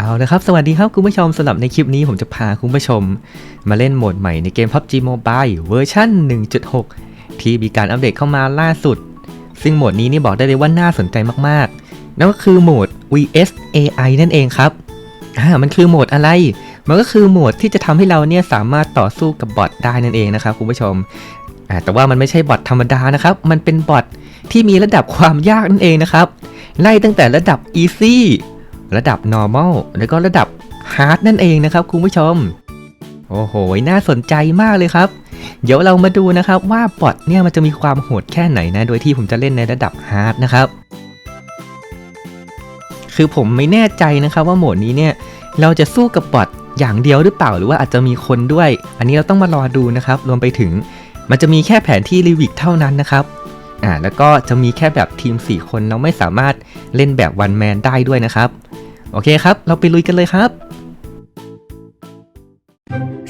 เอาละครับ สวัสดีครับคุณผู้ชมสำหรับในคลิปนี้ผมจะพาคุณผู้ชม มาเล่นโหมดใหม่ในเกม PUBG Mobile เวอร์ชัน1.6 ที่มีการอัปเดตเข้ามาล่าสุด ซึ่งโหมดนี้นี่บอกได้เลยว่าน่าสนใจมากๆ นั่นก็คือโหมด vs AI นั่นเองครับอ่ามันคือโหมดอะไร มันก็คือโหมดที่จะทำให้เราเนี่ยสามารถต่อสู้กับบอทได้นั่นเองนะครับคุณผู้ชมอ่าแต่ว่ามันไม่ใช่บอทธรรมดานะครับ มันเป็นบอทที่มีระดับความยากนั่นเองนะครับ ไล่ตั้งแต่ระดับ easy ระดับ normal แล้วก็ระดับ hard นั่นเองนะครับคุณผู้ชม โอ้โห น่าสนใจมากเลยครับ เดี๋ยวเรามาดูนะครับว่าบอทเนี่ยมันจะมีความโหดแค่ไหนนะ โดยที่ผมจะเล่นในระดับ hard นะครับ คือผมไม่แน่ใจนะครับว่าโหมดนี้เนี่ยเราจะสู้กับบอทอย่างเดียวหรือเปล่าหรือว่าอาจจะมีคนด้วย อันนี้เราต้องมารอดูนะครับ รวมไปถึงมันจะมีแค่แผนที่รีวิกเท่านั้นนะครับอ่าแล้วก็จะมีแค่แบบทีม 4 คนเราไม่สามารถเล่นแบบวันแมนได้ด้วยนะครับ โอเคครับ เราไปลุยกันเลยครับ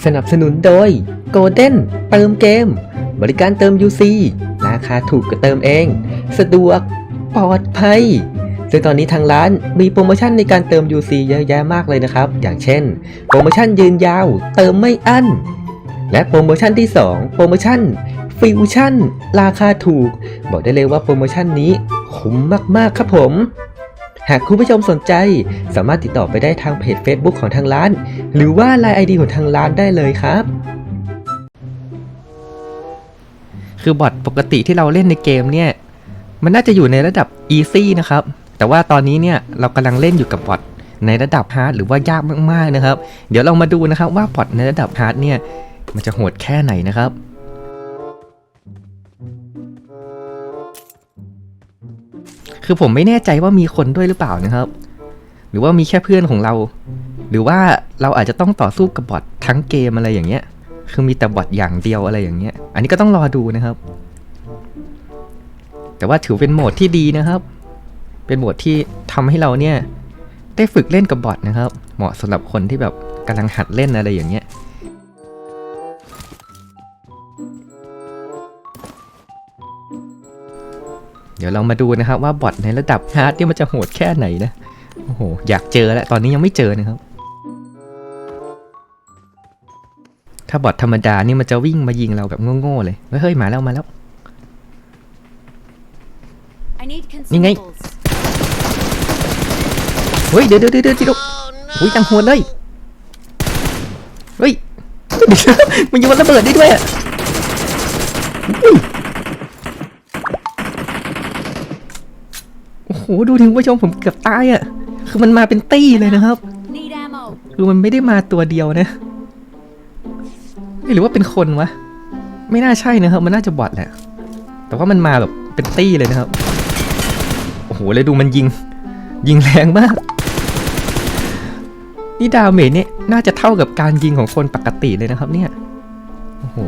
สนับสนุนโดย Golden เติมเกม บริการเติม UC ราคาถูกก็เติมเอง สะดวกปลอดภัยซึ่งตอนนี้ทางร้านมีโปรโมชั่นในการเติม UC เยอะแยะมากเลยนะครับ อย่างเช่น โปรโมชั่นยืนยาว เติมไม่อั้น และโปรโมชั่นที่ 2 โปรโมชั่นฟิวชั่นราคาถูก บอกได้เลยว่าโปรโมชั่นนี้คุ้มมากๆครับผม หากคุณผู้ชมสนใจ สามารถติดต่อไปได้ทางเพจ Facebook ของทางร้าน หรือว่า Line ID ของทางร้านได้เลยครับ คือบอทปกติที่เราเล่นในเกมเนี่ย มันน่าจะอยู่ในระดับ easy นะครับ แต่ว่าตอนนี้เนี่ยเรากำลังเล่นอยู่กับบอทในระดับ hard หรือว่ายากมากๆนะครับ เดี๋ยวเรามาดูนะครับว่าบอทในระดับ hard เนี่ยมันจะโหดแค่ไหนนะครับ คือผมไม่แน่ใจว่ามีคนด้วยหรือเปล่านะครับ หรือว่ามีแค่เพื่อนของเรา หรือว่าเราอาจจะต้องต่อสู้กับบอททั้งเกมอะไรอย่างเงี้ย คือมีแต่บอทอย่างเดียวอะไรอย่างเงี้ย อันนี้ก็ต้องรอดูนะครับ แต่ว่าถือเป็นโหมดที่ดีนะครับ เป็นโหมดที่ทำให้เราเนี่ยได้ฝึกเล่นกับบอทนะครับ เหมาะสำหรับคนที่แบบกำลังหัดเล่นอะไรอย่างเงี้ย เดี๋ยวเรามาดูนะครับว่าบอทในระดับฮาร์ดเนี่ยมันจะโหดแค่ไหนนะโอ้โหอยากเจอแล้วตอนนี้ยังไม่เจอนะครับ ถ้าบอทธรรมดานี่มันจะวิ่งมายิงเราแบบโง่ๆเลยเฮ้ยมาแล้วมาแล้ว I need นี่ไง consumables. เฮ้ยเดี๋ยวเดี๋ยวเดี๋ยวเดี๋ยวจิโร่อุ้ยจังโหดเลยเฮ้ยมันยิงมันระเบิดได้ด้วยอะอุ้ยโอ้โหดูถึงผู้ชมผมเกือบตายอะ คือมันมาเป็นตี้เลยนะครับ Need ammo. คือมันไม่ได้มาตัวเดียวนะเอ้ยหรือว่าเป็นคนวะ ไม่น่าใช่นะครับ มันน่าจะบอทแหละ แต่ว่ามันมาแบบเป็นตี้เลยนะครับ โอ้โหเลยดูมันยิง ยิงแรงมาก นี่ดาเมจเนี่ยน่าจะเท่ากับการยิงของคนปกติเลยนะครับ เนี่ย โอ้โห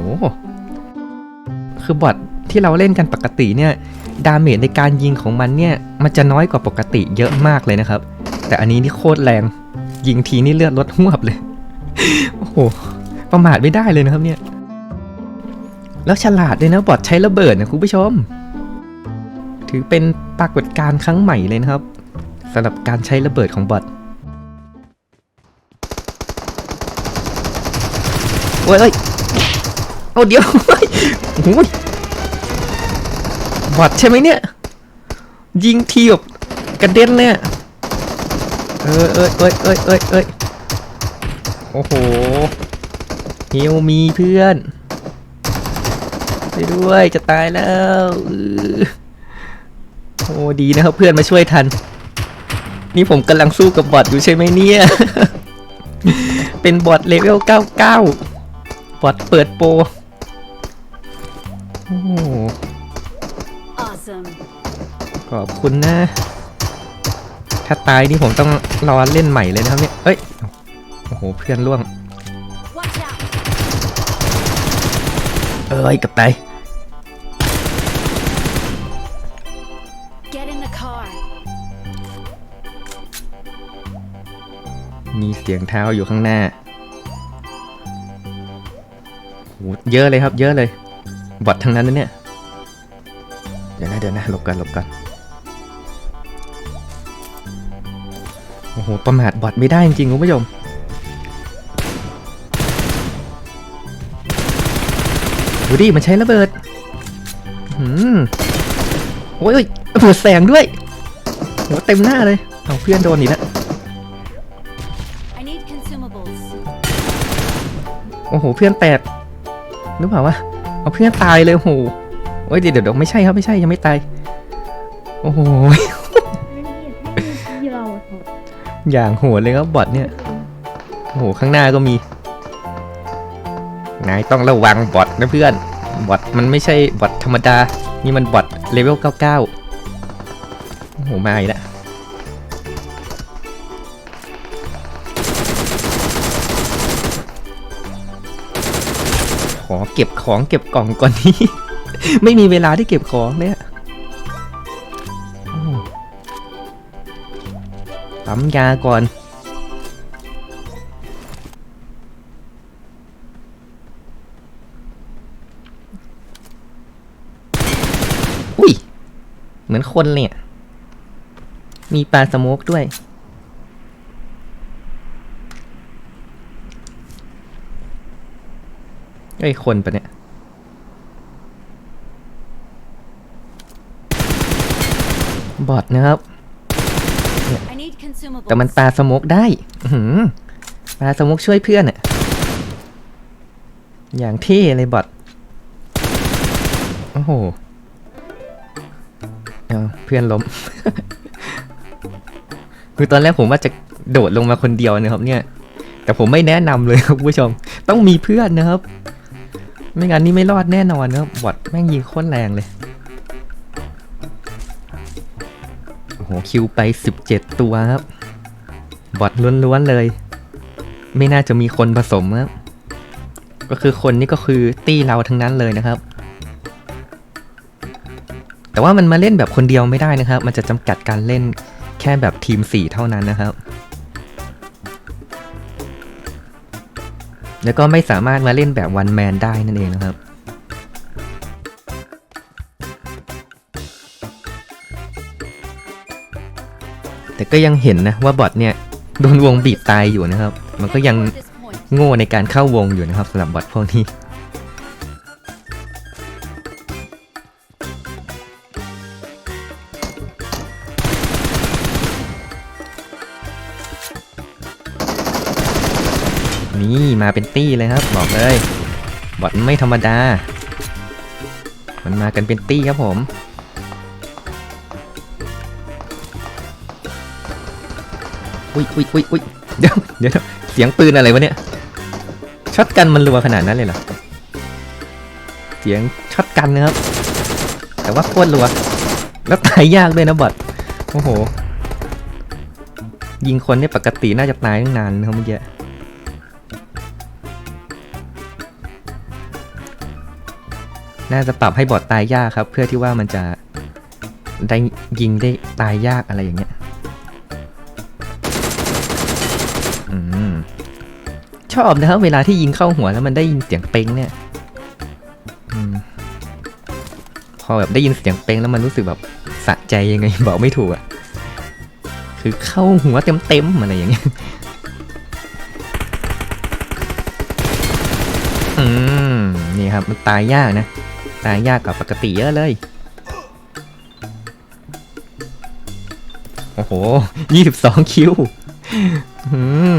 คือบอท ที่เราเล่นกันปกติเนี่ยดาเมจในการยิงของมันเนี่ยมันจะน้อยกว่าปกติเยอะมากเลยนะครับ แต่อันนี้นี่โคตรแรง ยิงทีนี่เลือดลดหวบเลย โอ้โหประมาทไม่ได้เลยนะครับเนี่ย แล้วฉลาดเลยนะบอทใช้ระเบิดนะคุณผู้ชม ถือเป็นปรากฏการณ์ครั้งใหม่เลยนะครับสำหรับการใช้ระเบิดของบอทโอ้ยเอ้ยเอาเดี๋ยวโอ้โห บอทใช่ไหมเนี่ย ยิงทีแบบกระเด็นเนี่ยเอ้ยเอ้ยเอ้ยเอ้ยเอ้ยเอ้ยโอ้โหเฮลมีเพื่อนไปด้วยจะตายแล้วโอ้ดีนะครับเพื่อนมาช่วยทัน นี่ผมกำลังสู้กับบอทอยู่ใช่ไหมเนี่ย เป็นบอทเลเวล 99 บอทเปิดโปรโอ้ ขอบคุณนะ ถ้าตายนี่ผมต้องรอเล่นใหม่เลยนะครับเนี่ย เอ้ย โอ้โห เพื่อนล่วง Watch out. เอ้ยกับตาย Get in the car. มีเสียงเท้าอยู่ข้างหน้าโหเยอะเลยครับ เยอะเลย บอททั้งนั้นนะเนี่ย เดี๋ยวนะเดี๋ยวนะหลบกันหลบกัน หประมาทบอทไม่ได้จริงๆคุณผู้ชมดูดิมันใช้ระเบิดอืมโอ้ยระเบิดแสงด้วยโหเต็มหน้าเลย เอาเพื่อนโดนอีกแล้ว I need consumables. โอ้โห เพื่อนแตกหรือเปล่าวะ เอาเพื่อนตายเลยโอ้โห โอ้ยเดี๋ยวเดี๋ยวไม่ใช่ครับไม่ใช่ยังไม่ตาย โอ้โห อย่างโหดเลยครับบอทเนี่ยโอ้โหข้างหน้าก็มี นายต้องระวังบอทนะเพื่อน บอทมันไม่ใช่บอทธรรมดา นี่มันบอทเลเวล 99 โอ้โห มาอีกแล้วขอเก็บของเก็บกล่องก่อนนี้ ไม่มีเวลาที่เก็บของเลย ปั๊มยาก่อนอุ้ย เหมือนคนเลยมีปลาสโมกด้วยเอ้คนปะเนี่ย บอทนะครับ แต่มันปลาสโมกได้อื้อหือปลาสโมกช่วยเพื่อนอะอย่างเท่เลยบอทโอ้โหเอาเพื่อนล้ม คือตอนแรกผมว่าจะโดดลงมาคนเดียวนะครับ เนี่ย แต่ผมไม่แนะนำเลยครับคุณผู้ชม ต้องมีเพื่อนนะครับ ไม่งั้นนี่ไม่รอดแน่นอนนะครับบอทแม่งยิงโคตรแรงเลย หคิวไป 17 ตัวครับ บอทล้วนๆเลย ไม่น่าจะมีคนผสมครับ ก็คือคนนี่ก็คือตี้เราทั้งนั้นเลยนะครับ แต่ว่ามันมาเล่นแบบคนเดียวไม่ได้นะครับ มันจะจำกัดการเล่นแค่แบบทีม 4 เท่านั้นนะครับ แล้วก็ไม่สามารถมาเล่นแบบวันแมนได้นั่นเองนะครับ แต่ก็ยังเห็นนะว่าบอทเนี่ยโดนวงบีบตายอยู่นะครับ มันก็ยังโง่ในการเข้าวงอยู่นะครับสำหรับบอทพวกนี้นี่มาเป็นตี้เลยครับ บอกเลย บอทไม่ธรรมดา มันมากันเป็นตี้ครับผม อุ้ยอุ้ยอุ้ยอุ้ยเดี๋ยวเดี๋ยวเสียงปืนอะไรวะเนี่ยช็อตกันมันรัวขนาดนั้นเลยเหรอเสียงช็อตกันนะครับ แต่ว่าโคตรรัว แล้วตายยากด้วยนะบอทโอ้โห ยิงคนเนี่ยปกติน่าจะตายตั้งนานนะครับเมื่อกี้น่าจะปรับให้บอทตายยากครับ เพื่อที่ว่ามันจะได้ยิงได้ตายยากอะไรอย่างเงี้ย ชอบนะครับเวลาที่ยิงเข้าหัวแล้วมันได้ยินเสียงเป้งเนี่ยอพอแบบได้ยินเสียงเป้งแล้วมันรู้สึกแบบสะใจยังไงบอกไม่ถูกอะคือเข้าหัวเต็มๆอะไรอย่างเงี้ยอืมนี่ครับมันตายยากนะ ตายยากกว่าปกติเยอะเลยโอ้โหยี่สิบสองคิวอืม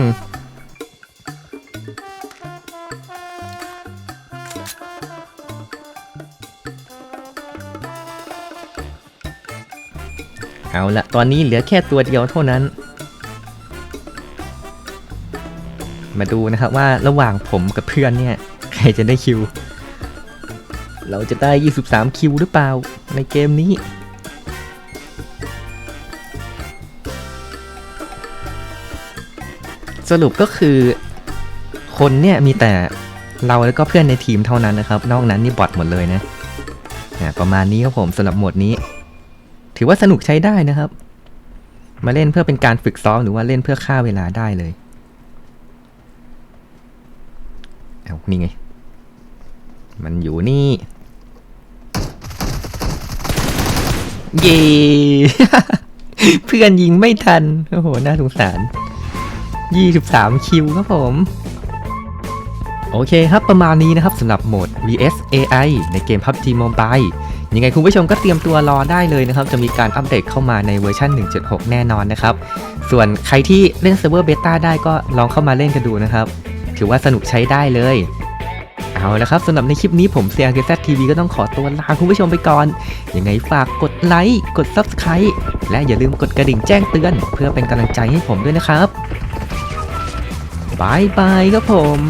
เอาละตอนนี้เหลือแค่ตัวเดียวเท่านั้น มาดูนะครับว่าระหว่างผมกับเพื่อนเนี่ย ใครจะได้คิว เราจะได้ 23 คิวหรือเปล่าในเกมนี้ สรุปก็คือ คนเนี่ยมีแต่เราแล้วก็เพื่อนในทีมเท่านั้นนะครับ นอกนั้นนี่บอทหมดเลยนะ ประมาณนี้ครับผมสำหรับหมดนี้ ถือว่าสนุกใช้ได้นะครับ มาเล่นเพื่อเป็นการฝึกซ้อมหรือว่าเล่นเพื่อฆ่าเวลาได้เลยเอานี่ไง มันอยู่นี่ เย่ เพื่อนยิงไม่ทัน โอ้โห น่าสงสาร 23 คิวครับผม โอเคครับประมาณนี้นะครับสำหรับโหมด vs AI ในเกม PUBG Mobile ยังไงคุณผู้ชมก็เตรียมตัวรอได้เลยนะครับ จะมีการอัปเดตเข้ามาในเวอร์ชัน1.6 แน่นอนนะครับ ส่วนใครที่เล่นเซิร์ฟเวอร์เบต้าได้ก็ลองเข้ามาเล่นกันดูนะครับ ถือว่าสนุกใช้ได้เลย เอาละครับสำหรับในคลิปนี้ผมเซียร์เกซทีวีก็ต้องขอตัวลาคุณผู้ชมไปก่อน ยังไงฝากกดไลค์กด Subscribe และอย่าลืมกดกระดิ่งแจ้งเตือน เพื่อเป็นกำลังใจให้ผมด้วยนะครับบายบายครับผม